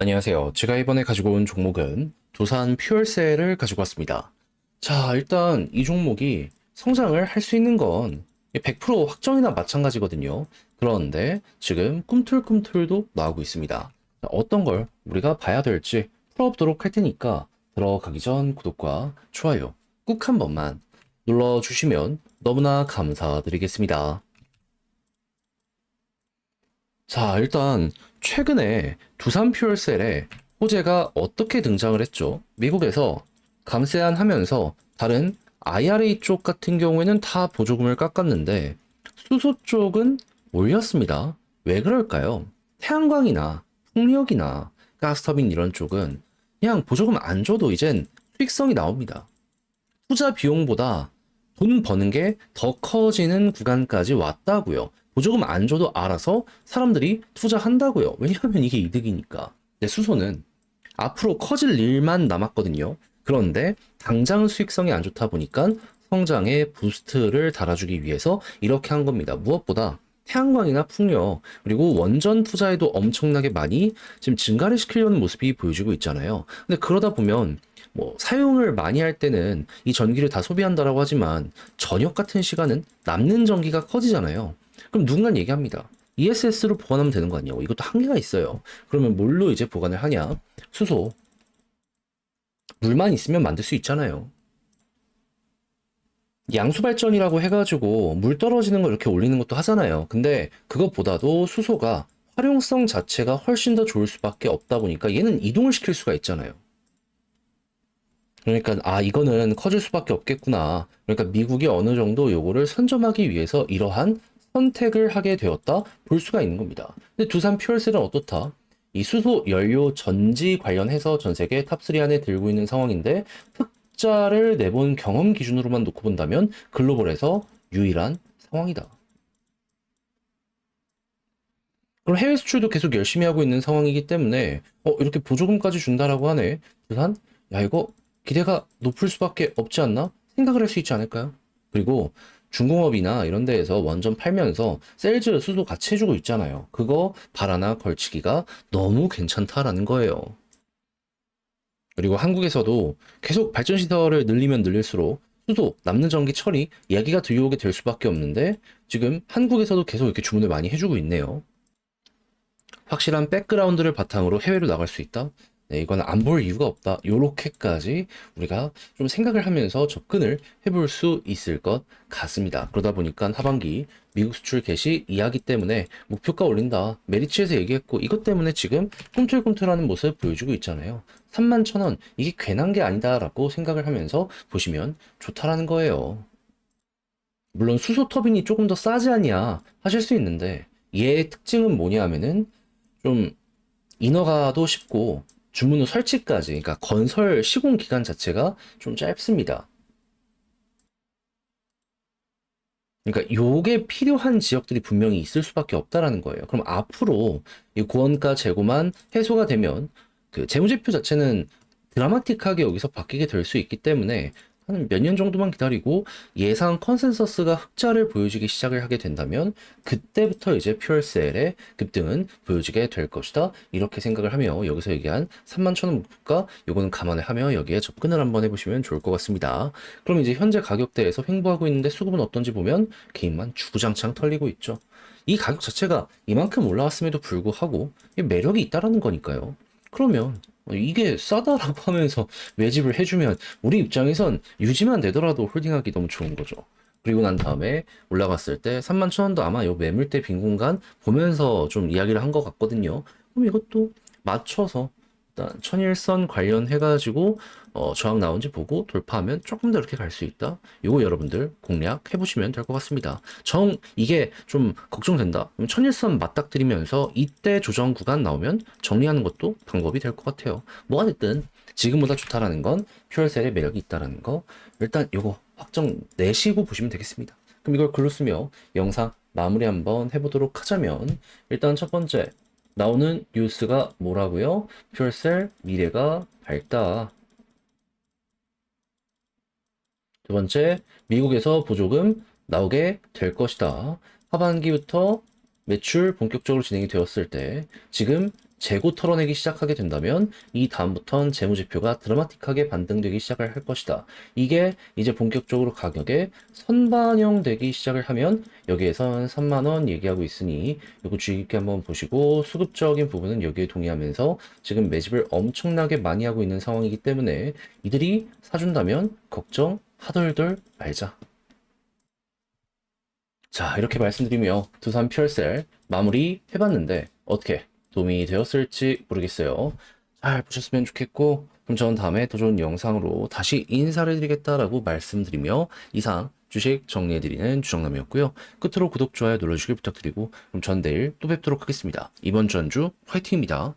안녕하세요. 제가 이번에 가지고 온 종목은 두산 퓨얼셀을 가지고 왔습니다. 자, 일단 이 종목이 성장을 할 수 있는 건 100% 확정이나 마찬가지거든요. 그런데 지금 꿈틀꿈틀도 나오고 있습니다. 자, 어떤 걸 우리가 봐야 될지 풀어보도록 할 테니까 들어가기 전 구독과 좋아요 꾹 한 번만 눌러주시면 너무나 감사드리겠습니다. 자, 일단 최근에 두산 퓨얼셀에 호재가 어떻게 등장을 했죠? 미국에서 감세안 하면서 다른 IRA 쪽 같은 경우에는 다 보조금을 깎았는데 수소 쪽은 올렸습니다. 왜 그럴까요? 태양광이나 풍력이나 가스터빈 이런 쪽은 그냥 보조금 안 줘도 이젠 수익성이 나옵니다. 투자 비용보다 돈 버는 게 더 커지는 구간까지 왔다고요. 보조금 안 줘도 알아서 사람들이 투자한다고요. 왜냐하면 이게 이득이니까. 근데 수소는 앞으로 커질 일만 남았거든요. 그런데 당장 수익성이 안 좋다 보니까 성장에 부스트를 달아주기 위해서 이렇게 한 겁니다. 무엇보다 태양광이나 풍력 그리고 원전 투자에도 엄청나게 많이 지금 증가를 시키려는 모습이 보여지고 있잖아요. 근데 그러다 보면 뭐 사용을 많이 할 때는 이 전기를 다 소비한다라고 하지만 저녁 같은 시간은 남는 전기가 커지잖아요. 그럼 누군가 얘기합니다. ESS로 보관하면 되는 거 아니냐고. 이것도 한계가 있어요. 그러면 뭘로 이제 보관을 하냐? 수소. 물만 있으면 만들 수 있잖아요. 양수 발전이라고 해가지고 물 떨어지는 걸 이렇게 올리는 것도 하잖아요. 근데 그것보다도 수소가 활용성 자체가 훨씬 더 좋을 수밖에 없다 보니까 얘는 이동을 시킬 수가 있잖아요. 그러니까 아 이거는 커질 수밖에 없겠구나. 그러니까 미국이 어느 정도 요거를 선점하기 위해서 이러한 선택을 하게 되었다 볼 수가 있는 겁니다. 근데 두산 퓨얼셀은 어떻다? 이 수소 연료 전지 관련해서 전 세계 탑3 안에 들고 있는 상황인데 흑자를 내본 경험 기준으로만 놓고 본다면 글로벌에서 유일한 상황이다. 그럼 해외 수출도 계속 열심히 하고 있는 상황이기 때문에 어 이렇게 보조금까지 준다라고 하네. 두산 야 이거 기대가 높을 수밖에 없지 않나 생각을 할 수 있지 않을까요? 그리고 중공업이나 이런 데에서 원전 팔면서 셀즈 수소 같이 해주고 있잖아요. 그거 바라나 걸치기가 너무 괜찮다라는 거예요. 그리고 한국에서도 계속 발전시설을 늘리면 늘릴수록 수소, 남는 전기 처리 이야기가 들려오게 될 수밖에 없는데 지금 한국에서도 계속 이렇게 주문을 많이 해주고 있네요. 확실한 백그라운드를 바탕으로 해외로 나갈 수 있다? 네, 이거는 안볼 이유가 없다. 요렇게까지 우리가 좀 생각을 하면서 접근을 해볼 수 있을 것 같습니다. 그러다 보니까 하반기 미국 수출 개시 이야기 때문에 목표가 올린다. 메리츠에서 얘기했고 이것 때문에 지금 꿈틀꿈틀하는 모습 보여주고 있잖아요. 3만 천 원. 이게 괜한 게 아니다라고 생각을 하면서 보시면 좋다라는 거예요. 물론 수소 터빈이 조금 더 싸지 않냐 하실 수 있는데 얘의 특징은 뭐냐 하면은 좀 인허가도 쉽고 주문 후 설치까지, 그러니까 건설 시공 기간 자체가 좀 짧습니다. 그러니까 요게 필요한 지역들이 분명히 있을 수밖에 없다라는 거예요. 그럼 앞으로 이 고원가 재고만 해소가 되면 그 재무제표 자체는 드라마틱하게 여기서 바뀌게 될 수 있기 때문에 한 몇 년 정도만 기다리고 예상 컨센서스가 흑자를 보여주기 시작을 하게 된다면 그때부터 이제 퓨얼셀의 급등은 보여지게 될 것이다. 이렇게 생각을 하며 여기서 얘기한 3만 천원 목표가 요거는 감안을 하며 여기에 접근을 한번 해보시면 좋을 것 같습니다. 그럼 이제 현재 가격대에서 횡보하고 있는데 수급은 어떤지 보면 개인만 주구장창 털리고 있죠. 이 가격 자체가 이만큼 올라왔음에도 불구하고 매력이 있다라는 거니까요. 그러면 이게 싸다라고 하면서 매집을 해주면 우리 입장에선 유지만 되더라도 홀딩하기 너무 좋은 거죠. 그리고 난 다음에 올라갔을 때 3만 천 원도 아마 요 매물대 빈 공간 보면서 좀 이야기를 한 것 같거든요. 그럼 이것도 맞춰서 일단 천일선 관련해가지고 어, 저항 나온지 보고 돌파하면 조금 더 이렇게 갈 수 있다. 요거 여러분들 공략해 보시면 될 것 같습니다. 정 이게 좀 걱정된다. 그럼 천일선 맞닥뜨리면서 이때 조정 구간 나오면 정리하는 것도 방법이 될 것 같아요. 뭐가 됐든 지금보다 좋다라는 건 퓨얼셀의 매력이 있다라는 거 일단 요거 확정 내시고 보시면 되겠습니다. 그럼 이걸 글로 쓰며 영상 마무리 한번 해보도록 하자면 일단 첫 번째 나오는 뉴스가 뭐라고요? 퓨얼셀 미래가 밝다. 두 번째, 미국에서 보조금 나오게 될 것이다. 하반기부터 매출 본격적으로 진행이 되었을 때 지금 재고 털어내기 시작하게 된다면 이 다음부턴 재무제표가 드라마틱하게 반등되기 시작을 할 것이다. 이게 이제 본격적으로 가격에 선반영되기 시작을 하면 여기에서 한 3만 원 얘기하고 있으니 이거 주의 깊게 한번 보시고 수급적인 부분은 여기에 동의하면서 지금 매집을 엄청나게 많이 하고 있는 상황이기 때문에 이들이 사준다면 걱정 하덜덜 말자. 자, 이렇게 말씀드리며 두산 퓨얼셀 마무리 해봤는데 어떻게 도움이 되었을지 모르겠어요. 잘 보셨으면 좋겠고, 그럼 전 다음에 더 좋은 영상으로 다시 인사를 드리겠다라고 말씀드리며 이상 주식 정리해드리는 주정남이었고요. 끝으로 구독, 좋아요 눌러주길 부탁드리고, 그럼 전 내일 또 뵙도록 하겠습니다. 이번 주 한 주 화이팅입니다.